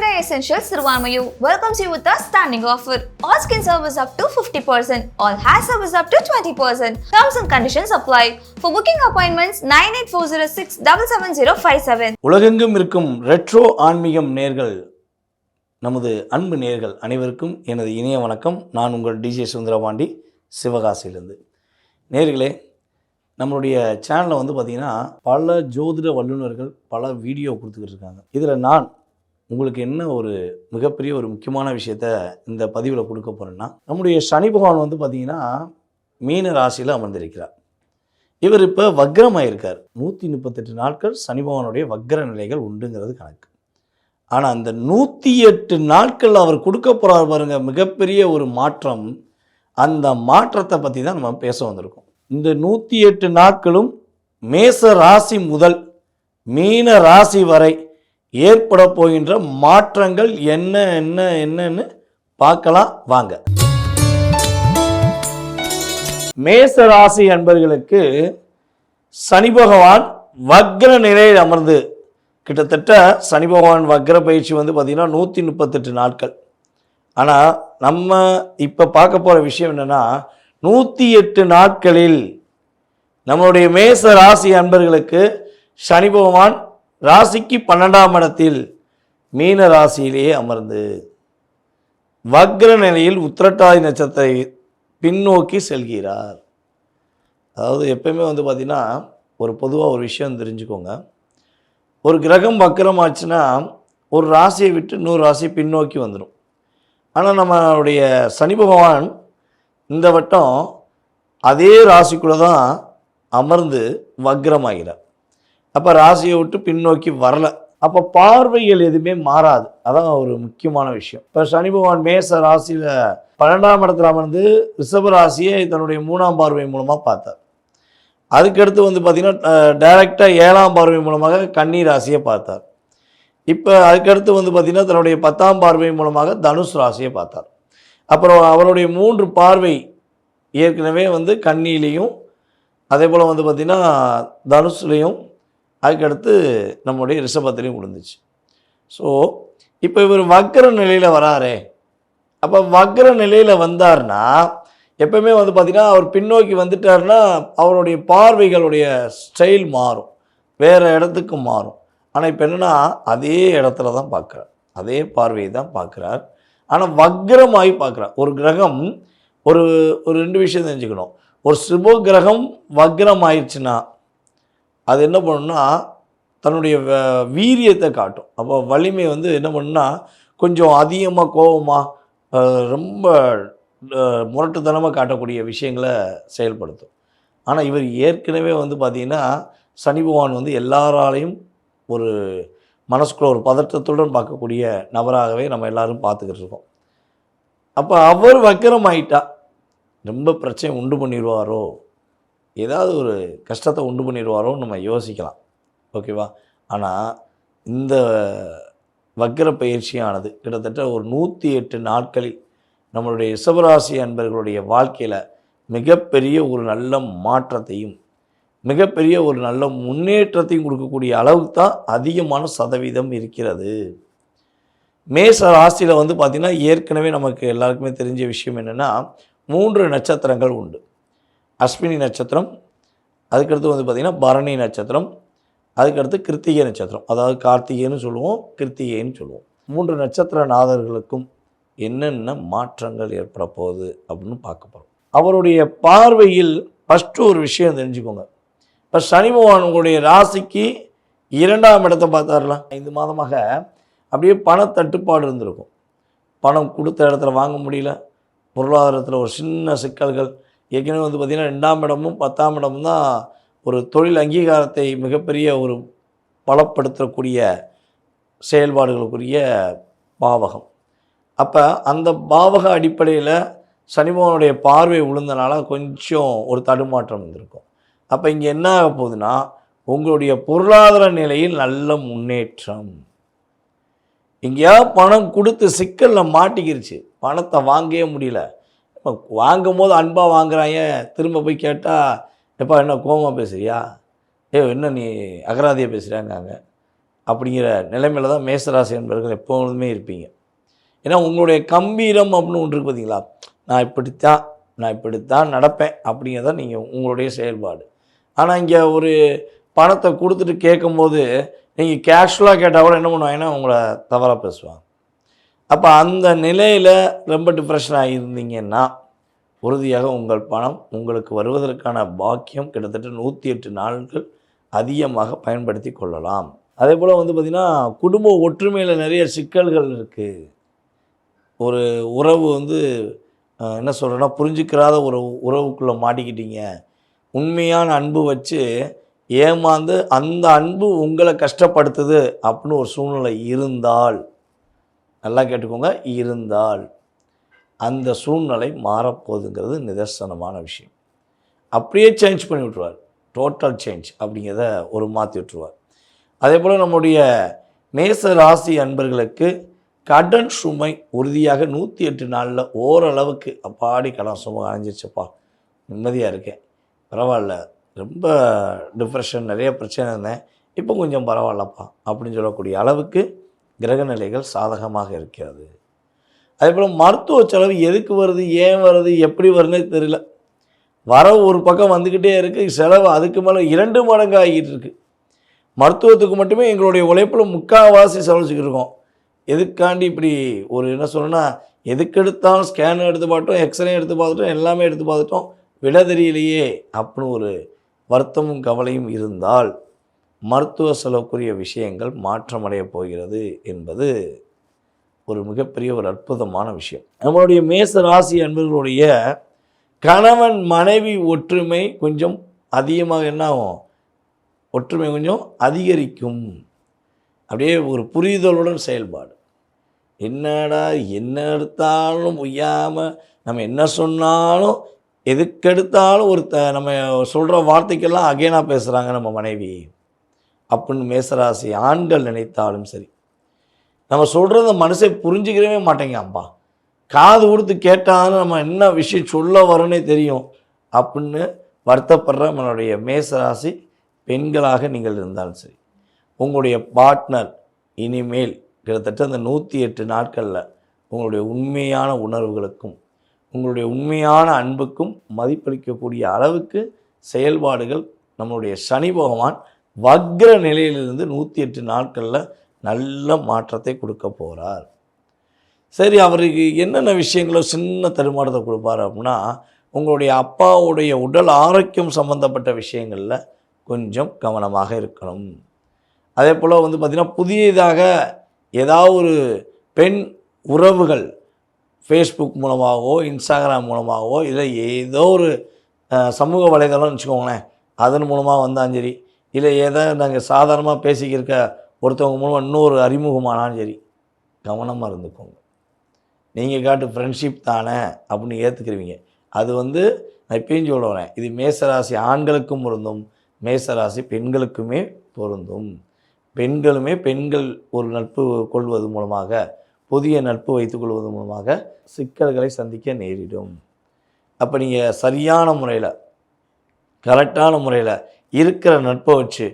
Sangha Essentials Sirvanmayu welcomes you with a standing offer. All skin service up to 50%, all hair service up to 20%. Terms and conditions apply. For booking appointments 98406 77057. உலகெங்கும் இருக்கும் retro ஆன்மீகம் நேர்கள் நமது அன்பு நேர்கள் அனைவருக்கும் எனது இணைய வணக்கம் நான் உங்கள் டிஜே சுந்தரபாண்டி சிவகாசியிலிருந்து நேர்களே நம்மளுடைய சேனலில் வந்து பார்த்திங்கன்னா பல ஜோதிட வல்லுநர்கள் பல வீடியோ கொடுத்துக்கிட்டு இருக்காங்க இதில் நான் உங்களுக்கு என்ன ஒரு மிகப்பெரிய ஒரு முக்கியமான விஷயத்த இந்த பதிவில் கொடுக்க போகிறேன்னா நம்முடைய சனி பகவான் வந்து பார்த்திங்கன்னா மீன ராசியில் அமர்ந்திருக்கிறார். இவர் இப்போ வக்ரமாயிருக்கார். நூற்றி முப்பத்தெட்டு நாட்கள் சனி பகவானுடைய வக்ர நிலைகள் உண்டுங்கிறது கணக்கு. ஆனால் அந்த நூற்றி எட்டு நாட்கள் அவர் கொடுக்க போகிறார் பாருங்க மிகப்பெரிய ஒரு மாற்றம். அந்த மாற்றத்தை பற்றி தான் நம்ம பேச வந்திருக்கோம். இந்த நூற்றி எட்டு நாட்களும் மேச ராசி முதல் மீன ராசி வரை ஏற்பட போகின்ற மாற்றங்கள் என்ன என்ன என்னன்னு பார்க்கலாம் வாங்க. மேச ராசி அன்பர்களுக்கு சனி பகவான் வக்ர நிலையில் அமர்ந்து கிட்டத்தட்ட சனி பகவான் வக்ர பயிற்சி வந்து பார்த்திங்கன்னா நூற்றி முப்பத்தெட்டு நாட்கள். ஆனால் நம்ம இப்போ பார்க்க போகிற விஷயம் என்னென்னா நூற்றி எட்டு நாட்களில் நம்மளுடைய மேச ராசி அன்பர்களுக்கு சனி பகவான் ராசிக்கு பன்னெண்டாம் இடத்தில் மீன ராசியிலேயே அமர்ந்து வக்ர நிலையில் உத்திரட்டாதி நட்சத்திரத்தை பின்னோக்கி செல்கிறார். அதாவது எப்பயுமே வந்து பார்த்திங்கன்னா ஒரு பொதுவாக ஒரு விஷயம் தெரிஞ்சுக்கோங்க. ஒரு கிரகம் வக்கரமாச்சுன்னா ஒரு ராசியை விட்டு இன்னொரு ராசி பின்னோக்கி வந்துடும் ஆனால் நம்மளுடைய சனி பகவான் இந்த வட்டம் அதே ராசிக்குள்ளே தான் அமர்ந்து வக்ரமாகிறார். அப்போ ராசியை விட்டு பின்னோக்கி வரல. அப்போ பார்வைகள் எதுவுமே மாறாது. அதான் ஒரு முக்கியமான விஷயம். இப்போ சனி பகவான் மேச ராசியில் பன்னெண்டாம் இடத்துல அமர்ந்து ரிஷப ராசியை தன்னுடைய மூணாம் பார்வை மூலமாக பார்த்தார். அதுக்கடுத்து வந்து பார்த்திங்கன்னா டைரெக்டாக ஏழாம் பார்வை மூலமாக கன்னி ராசியை பார்த்தார். இப்போ அதுக்கடுத்து வந்து பார்த்திங்கன்னா தன்னுடைய பத்தாம் பார்வை மூலமாக தனுஷ் ராசியை பார்த்தார். அப்புறம் அவருடைய மூன்று பார்வை ஏற்கனவே வந்து கன்னியிலையும் அதே போல் வந்து பார்த்திங்கன்னா தனுஷ்லேயும் அதுக்கடுத்து நம்முடைய ரிஷபத்திலையும் விழுந்துச்சு. ஸோ இப்போ இவர் வக்கர நிலையில் வராரே. அப்போ வக்கர நிலையில் வந்தார்னா எப்பவுமே வந்து பார்த்திங்கன்னா அவர் பின்னோக்கி வந்துட்டார்னா அவருடைய பார்வைகளுடைய ஸ்டைல் மாறும். வேறு இடத்துக்கு மாறும். ஆனால் இப்போ என்னென்னா அதே இடத்துல தான் பார்க்குறார் அதே பார்வையை தான் பார்க்குறார் ஆனால் வக்ரமாகி பார்க்குறார் ஒரு கிரகம் ஒரு ஒரு ரெண்டு விஷயம் தெரிஞ்சுக்கணும். ஒரு சுப கிரகம் வக்ரம் ஆயிடுச்சுன்னா அது என்ன பண்ணுன்னா தன்னுடைய வ- வீரியத்தை காட்டும். அப்போ வலிமை வந்து என்ன பண்ணுன்னா கொஞ்சம் அதிகமாக கோபமாக ரொம்ப முரட்டுத்தனமாக காட்டக்கூடிய விஷயங்களை செயல்படுத்தும். ஆனால் இவர் ஏற்கனவே வந்து பார்த்திங்கன்னா சனி பகவான் வந்து எல்லாராலையும் ஒரு மனசுக்குள்ள ஒரு பதற்றத்துடன் பார்க்கக்கூடிய நபராகவே நம்ம எல்லாரும் பார்த்துக்கிட்டு இருக்கோம். அப்போ அவர் வக்கரம் ஆயிட்டா ரொம்ப பிரச்சனை உண்டு பண்ணிடுவாரோ? ஏதாவது ஒரு கஷ்டத்தை உண்டு பண்ணிடுவாரோன்னு நம்ம யோசிக்கலாம். ஓகேவா? ஆனால் இந்த வக்கர பயிற்சியானது கிட்டத்தட்ட ஒரு நூற்றி எட்டு நாட்களில் நம்மளுடைய ரிஷபராசி அன்பர்களுடைய வாழ்க்கையில் மிகப்பெரிய ஒரு நல்ல மாற்றத்தையும் மிகப்பெரிய ஒரு நல்ல முன்னேற்றத்தையும் கொடுக்கக்கூடிய அளவுக்கு தான் அதிகமான சதவீதம் இருக்கிறது. மேச ராசியில் வந்து பார்த்திங்கன்னா ஏற்கனவே நமக்கு எல்லாருக்குமே தெரிஞ்ச விஷயம் என்னென்னா மூன்று நட்சத்திரங்கள் உண்டு. அஸ்வினி நட்சத்திரம் அதுக்கடுத்து வந்து பார்த்திங்கன்னா பரணி நட்சத்திரம் அதுக்கடுத்து கிருத்திகை நட்சத்திரம். அதாவது கார்த்திகைன்னு சொல்லுவோம் கிருத்திகைன்னு சொல்லுவோம். மூன்று நட்சத்திர நாதர்களுக்கும் என்னென்ன மாற்றங்கள் ஏற்பட போகுது அப்படின்னு பார்க்க போகிறோம் அவருடைய பார்வையில் ஃபஸ்ட்டு ஒரு விஷயம் தெரிஞ்சுக்கோங்க. இப்போ சனி பகவான் உங்களுடைய ராசிக்கு இரண்டாம் இடத்தை பார்த்தாரலாம் ஐந்து மாதமாக அப்படியே பணத்தட்டுப்பாடு இருந்திருக்கும். பணம் கொடுத்த இடத்துல வாங்க முடியல பொருளாதாரத்தில் ஒரு சின்ன சிக்கல்கள் ஏற்கனவே வந்து பார்த்திங்கன்னா ரெண்டாம் இடமும் பத்தாம் இடமும் தான் ஒரு தொழில் அங்கீகாரத்தை மிகப்பெரிய ஒரு பலப்படுத்தக்கூடிய செயல்பாடுகளுக்குரிய பாவகம். அப்போ அந்த பாவக அடிப்படையில் சனிமோகனுடைய பார்வை விழுந்தனால கொஞ்சம் ஒரு தடுமாற்றம் வந்திருக்கும். அப்போ இங்கே என்ன ஆக போகுதுன்னா உங்களுடைய பொருளாதார நிலையில் நல்ல முன்னேற்றம். எங்கேயாவது பணம் கொடுத்து சிக்கலில் மாட்டிக்கிருச்சு. பணத்தை வாங்கவே முடியல. இப்போ வாங்கும் போது அன்பாக வாங்குறாங்க திரும்ப போய் கேட்டால் எப்பா என்ன கோபமாக பேசுறியா? ஏ என்ன நீ அகராதியாக பேசுகிறாங்காங்க அப்படிங்கிற நிலைமையில தான் மேசராசி என்பவர்கள் எப்பொழுதுமே இருப்பீங்க. ஏன்னா உங்களுடைய கம்பீரம் அப்படின்னு ஒன்று இருக்குது பார்த்தீங்களா நான் இப்படித்தான் நான் இப்படித்தான் நடப்பேன் அப்படிங்கிறத நீங்கள் உங்களுடைய செயல்பாடு. ஆனால் இங்கே ஒரு பணத்தை கொடுத்துட்டு கேட்கும்போது நீங்கள் கேஷுவலாக கேட்டால் கூட என்ன பண்ணுவாங்கன்னா உங்களை தவறாக பேசுவாங்க. அப்போ அந்த நிலையில் ரொம்ப டிப்ரெஷனாக இருந்தீங்கன்னா உறுதியாக உங்கள் பணம் உங்களுக்கு வருவதற்கான பாக்கியம் கிட்டத்தட்ட நூற்றி எட்டு நாட்கள் அதிகமாக பயன்படுத்தி கொள்ளலாம். அதே போல் வந்து பார்த்திங்கன்னா குடும்ப ஒற்றுமையில் நிறைய சிக்கல்கள் இருக்குது ஒரு உறவு வந்து என்ன சொல்கிறேன்னா புரிஞ்சுக்கிறாத ஒரு உறவுக்குள்ளே மாட்டிக்கிட்டீங்க. உண்மையான அன்பு வச்சு ஏமாந்து அந்த அன்பு உங்களை கஷ்டப்படுத்துது அப்படின்னு ஒரு சூழ்நிலை இருந்தால் நல்லா கேட்டுக்கோங்க. இருந்தால் அந்த சூழ்நிலை மாறப்போகுதுங்கிறது நிதர்சனமான விஷயம். அப்படியே சேஞ்ச் பண்ணி விட்ருவார் டோட்டல் சேஞ்ச் அப்படிங்கிறத ஒரு மாற்றி விட்டுருவார். அதே போல் நம்முடைய மேச ராசி அன்பர்களுக்கு கடன் சுமை உறுதியாக நூற்றி எட்டு நாளில் ஓரளவுக்கு அப்பாடி கடன் சுமை அணைஞ்சிருச்சுப்பா நிம்மதியாக இருக்கேன். பரவாயில்ல. ரொம்ப டிப்ரெஷன் நிறைய பிரச்சனை இருந்தேன். இப்போ கொஞ்சம் பரவாயில்லப்பா. அப்படின்னு சொல்லக்கூடிய அளவுக்கு கிரக நிலைகள் சாதகமாக இருக்கிறது. அதே போல் மருத்துவ செலவு எதுக்கு வருது ஏன் வருது எப்படி வருதுன்னே தெரியல. வரவு ஒரு பக்கம் வந்துக்கிட்டே இருக்குது செலவு அதுக்கு மேலே இரண்டு மடங்கு ஆகிட்டு இருக்கு. மருத்துவத்துக்கு மட்டுமே எங்களுடைய உழைப்பில் முக்கால்வாசி செலவழிச்சுக்கிட்டு இருக்கோம். எதுக்காண்டி இப்படி ஒரு என்ன சொல்லணும்னா எதுக்கு எடுத்தாலும் ஸ்கேன் எடுத்து பார்த்தோம் எக்ஸ்ரே எடுத்து பார்த்துட்டோம் எல்லாமே எடுத்து பார்த்துட்டோம் விட தெரியலையே அப்படின்னு ஒரு வருத்தமும் கவலையும் இருந்தால் மருத்துவ செலவுக்குரிய விஷயங்கள் மாற்றமடைய போகிறது என்பது ஒரு மிகப்பெரிய ஒரு அற்புதமான விஷயம். நம்மளுடைய மேச ராசி அன்பர்களுடைய கணவன் மனைவி ஒற்றுமை கொஞ்சம் அதிகமாக என்ன ஆகும்? ஒற்றுமை கொஞ்சம் அதிகரிக்கும். அப்படியே ஒரு புரிதலுடன் செயல்பாடு. என்னடா என்ன எடுத்தாலும் ஒய்யாமல் நம்ம என்ன சொன்னாலும் எதுக்கெடுத்தாலும் ஒரு த நம்ம சொல்கிற வார்த்தைக்கெல்லாம் அகேனாக பேசுகிறாங்க நம்ம மனைவி. அப்படின்னு மேசராசி ஆண்கள் நினைத்தாலும் சரி. நம்ம சொல்கிறத மனசை புரிஞ்சுக்கிறவே மாட்டேங்காம்பா காது கொடுத்து கேட்டாலும் நம்ம என்ன விஷயம் சொல்ல வரோன்னே தெரியும் அப்படின்னு வருத்தப்படுற நம்மளுடைய மேசராசி பெண்களாக நீங்கள் இருந்தாலும் சரி. உங்களுடைய பார்ட்னர் இனிமேல் கிட்டத்தட்ட அந்த நூற்றி எட்டு நாட்களில் உங்களுடைய உண்மையான உணர்வுகளுக்கும் உங்களுடைய உண்மையான அன்புக்கும் மதிப்பளிக்கக்கூடிய அளவுக்கு செயல்பாடுகள் நம்மளுடைய சனி பகவான் வக்ர நிலையிலிருந்து நூற்றி எட்டு நாட்களில் நல்ல மாற்றத்தை கொடுக்க போகிறார் சரி அவருக்கு என்னென்ன விஷயங்களோ சின்ன தருமானத்தை கொடுப்பார் அப்படின்னா உங்களுடைய அப்பாவுடைய உடல் ஆரோக்கியம் சம்மந்தப்பட்ட விஷயங்களில் கொஞ்சம் கவனமாக இருக்கணும். அதே போல் வந்து பார்த்திங்கன்னா புதியதாக ஏதாவது ஒரு பெண் உறவுகள் ஃபேஸ்புக் மூலமாகவோ இன்ஸ்டாகிராம் மூலமாகவோ இல்லை ஏதோ ஒரு சமூக வலைதளம்னு வச்சுக்கோங்களேன் அதன் மூலமாக வந்தாலும் சரி இல்லை ஏதோ நாங்கள் சாதாரணமாக பேசிக்கிருக்க ஒருத்தவங்க மூலமாக இன்னொரு அறிமுகமானாலும் சரி கவனமாக இருந்துக்கோங்க. நீங்கள் காட்டு ஃப்ரெண்ட்ஷிப் தானே அப்படின்னு ஏற்றுக்கிறீங்க அது வந்து நான் இப்பயும் சொல்லுவேன் இது மேசராசி ஆண்களுக்கும் பொருந்தும் மேசராசி பெண்களுக்குமே பொருந்தும். பெண்களுமே பெண்கள் ஒரு நட்பு கொள்வது மூலமாக புதிய நட்பு வைத்துக்கொள்வது மூலமாக சிக்கல்களை சந்திக்க நேரிடும். அப்போ நீங்கள் சரியான முறையில் கரெக்டான முறையில் இருக்கிற நட்பை வச்சு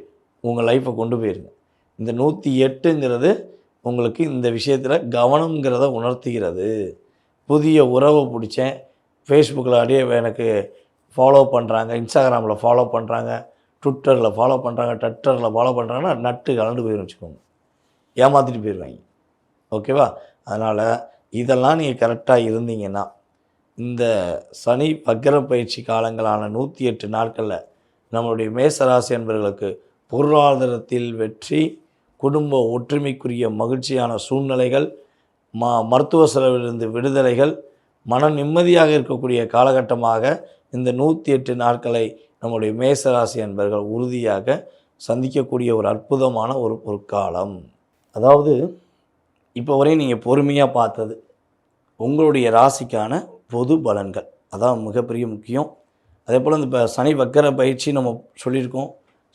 உங்கள் லைஃப்பை கொண்டு போயிருங்க. இந்த நூற்றி எட்டுங்கிறது உங்களுக்கு இந்த விஷயத்தில் கவனங்கிறத உணர்த்துகிறது. புதிய உறவை பிடிச்சேன். ஃபேஸ்புக்கில் அப்படியே எனக்கு ஃபாலோ பண்ணுறாங்க இன்ஸ்டாகிராமில் ஃபாலோ பண்ணுறாங்க ட்விட்டரில் ஃபாலோ பண்ணுறாங்க ட்விட்டரில் ஃபாலோ பண்ணுறாங்கன்னா நட்டு கலந்து போயிடும் வச்சுக்கோங்க. ஏமாற்றிட்டு போயிடுவாங்க. ஓகேவா அதனால் இதெல்லாம் நீங்கள் கரெக்டாக இருந்தீங்கன்னா இந்த சனி வக்கர பயிற்சி காலங்களான நூற்றி எட்டு நாட்களில் நம்மளுடைய மேசராசி என்பவர்களுக்கு பொருளாதாரத்தில் வெற்றி குடும்ப ஒற்றுமைக்குரிய மகிழ்ச்சியான சூழ்நிலைகள் ம மருத்துவ செலவிலிருந்து விடுதலைகள் மன நிம்மதியாக இருக்கக்கூடிய காலகட்டமாக இந்த நூற்றி எட்டு நாட்களை நம்முடைய மேசராசி என்பர்கள் உறுதியாக சந்திக்கக்கூடிய ஒரு அற்புதமான ஒரு ஒரு காலம் அதாவது இப்போ வரையும் நீங்கள் பொறுமையாக பார்த்தது உங்களுடைய ராசிக்கான பொது பலன்கள். அதான் மிகப்பெரிய முக்கியம். அதே போல் இந்த இப்போ சனி வக்கர பயிற்சி நம்ம சொல்லியிருக்கோம்.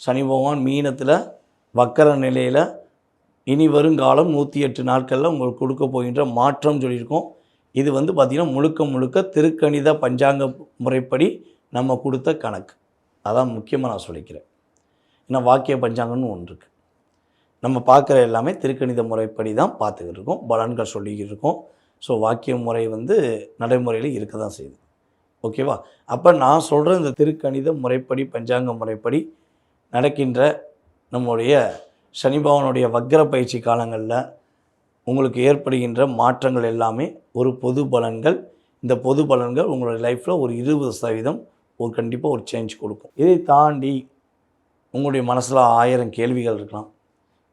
சனி பகவான் மீனத்தில் வக்கர நிலையில் இனி வருங்காலம் நூற்றி எட்டு நாட்களில் உங்களுக்கு கொடுக்க போகின்ற மாற்றம் சொல்லியிருக்கோம். இது வந்து பார்த்திங்கன்னா முழுக்க முழுக்க திருக்கணித பஞ்சாங்க முறைப்படி நம்ம கொடுத்த கணக்கு. அதான் முக்கியமாக நான் சொல்லிக்கிறேன். ஏன்னா வாக்கிய பஞ்சாங்கம்னு ஒன்று இருக்குது நம்ம பார்க்குற எல்லாமே திருக்கணித முறைப்படி தான் பார்த்துக்கிட்டு இருக்கோம். பலன்கள் சொல்லிக்கிட்டு இருக்கோம். ஸோ வாக்கிய முறை வந்து நடைமுறையில் இருக்க தான் செய்யுது. ஓகேவா? அப்போ நான் சொல்கிற இந்த திருக்கணித முறைப்படி பஞ்சாங்க முறைப்படி நடக்கின்ற நம்முடைய சனிபவனுடைய வக்ர பயிற்சி காலங்களில் உங்களுக்கு ஏற்படுகின்ற மாற்றங்கள் எல்லாமே ஒரு பொது பலன்கள். இந்த பொது பலன்கள் உங்களுடைய லைஃப்பில் ஒரு இருபது சதவீதம் ஒரு கண்டிப்பாக ஒரு சேஞ்ச் கொடுக்கும். இதை தாண்டி உங்களுடைய மனசில் ஆயிரம் கேள்விகள் இருக்கலாம்.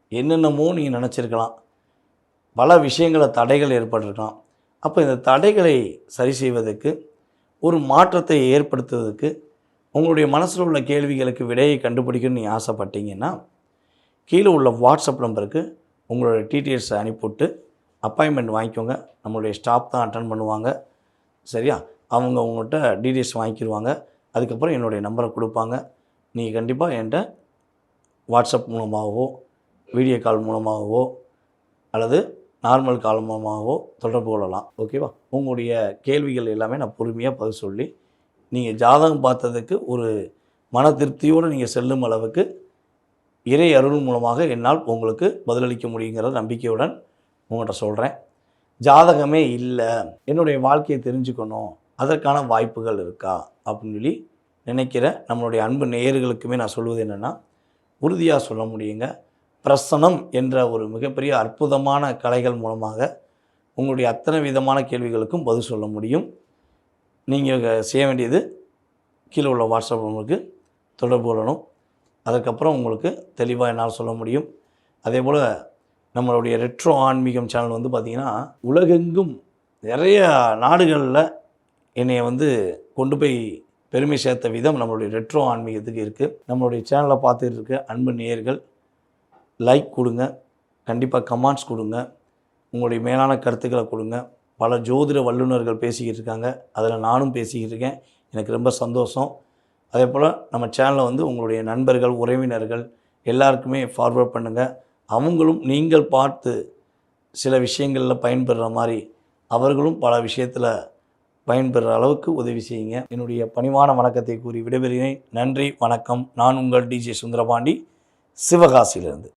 என்னென்னமோ நீங்கள் நினச்சிருக்கலாம். பல விஷயங்களை தடைகள் ஏற்பட்டிருக்கலாம். அப்போ இந்த தடைகளை சரி செய்வதற்கு ஒரு மாற்றத்தை ஏற்படுத்துவதற்கு உங்களுடைய மனசில் உள்ள கேள்விகளுக்கு விடையை கண்டுபிடிக்கணும்னு நீ ஆசைப்பட்டீங்கன்னா கீழே உள்ள வாட்ஸ்அப் நம்பருக்கு உங்களோட டீட்டெயில்ஸை அனுப்பிவிட்டு அப்பாயின்மெண்ட் வாங்கிக்கோங்க. நம்மளுடைய ஸ்டாஃப் தான் அட்டன் பண்ணுவாங்க. சரியா? அவங்க உங்கள்கிட்ட டீட்டெயில்ஸ் வாங்கிக்கிடுவாங்க அதுக்கப்புறம் என்னுடைய நம்பரை கொடுப்பாங்க. நீங்கள் கண்டிப்பாக என்கிட்ட வாட்ஸ்அப் மூலமாகவோ வீடியோ கால் மூலமாகவோ அல்லது நார்மல் காலமாகவோ தொடர்பு கொள்ளலாம். ஓகேவா? உங்களுடைய கேள்விகள் எல்லாமே நான் பொறுமையாக பதில் சொல்லி நீங்கள் ஜாதகம் பார்த்ததுக்கு ஒரு மன திருப்தியோடு நீங்கள் செல்லும் அளவுக்கு இறை அருள் மூலமாக என்னால் உங்களுக்கு பதிலளிக்க முடியுங்கிற நம்பிக்கையுடன் உங்கள்கிட்ட சொல்கிறேன் ஜாதகமே இல்லை. என்னுடைய வாழ்க்கையை தெரிஞ்சுக்கணும். அதற்கான வாய்ப்புகள் இருக்கா? அப்படின்னு சொல்லி நினைக்கிற நம்மளுடைய அன்பு நேயர்களுக்குமே நான் சொல்வது என்னென்னா உறுதியாக சொல்ல முடியுங்க. பிரசனம் என்ற ஒரு மிகப்பெரிய அற்புதமான கலைகள் மூலமாக உங்களுடைய அத்தனை விதமான கேள்விகளுக்கும் பதில் சொல்ல முடியும். நீங்கள் செய்ய வேண்டியது கீழே உள்ள வாட்ஸ்அப் உங்களுக்கு தொடர்பு கொள்ளணும். அதுக்கப்புறம் உங்களுக்கு தெளிவாக என்னால் சொல்ல முடியும். அதே போல் நம்மளுடைய ரெட்ரோ ஆன்மீகம் சேனல் வந்து பார்த்திங்கன்னா உலகெங்கும் நிறைய நாடுகளில் என்னையை வந்து கொண்டு போய் பெருமை சேர்த்த விதம் நம்மளுடைய ரெட்ரோ ஆன்மீகத்துக்கு இருக்குது நம்மளுடைய சேனலை பார்த்துட்டு இருக்க அன்பு நேயர்கள் லைக் கொடுங்க கண்டிப்பாக கமெண்ட்ஸ் கொடுங்க உங்களுடைய மேலான கருத்துக்களை கொடுங்க. பல ஜோதிட வல்லுநர்கள் பேசிக்கிட்டு இருக்காங்க அதில் நானும் பேசிக்கிட்டு இருக்கேன் எனக்கு ரொம்ப சந்தோஷம். அதே போல் நம்ம சேனலை வந்து உங்களுடைய நண்பர்கள் உறவினர்கள் எல்லாருக்குமே ஃபார்வர்ட் பண்ணுங்கள் அவங்களும் நீங்கள் பார்த்து சில விஷயங்களில் பயன்பெறுற மாதிரி அவர்களும் பல விஷயத்தில் பயன்பெறுற அளவுக்கு உதவி செய்யுங்க. என்னுடைய பணிவான வணக்கத்தை கூறி விடைபெறுகிறேன். நன்றி வணக்கம். நான் உங்கள் டிஜே சுந்தரபாண்டி சிவகாசியிலிருந்து.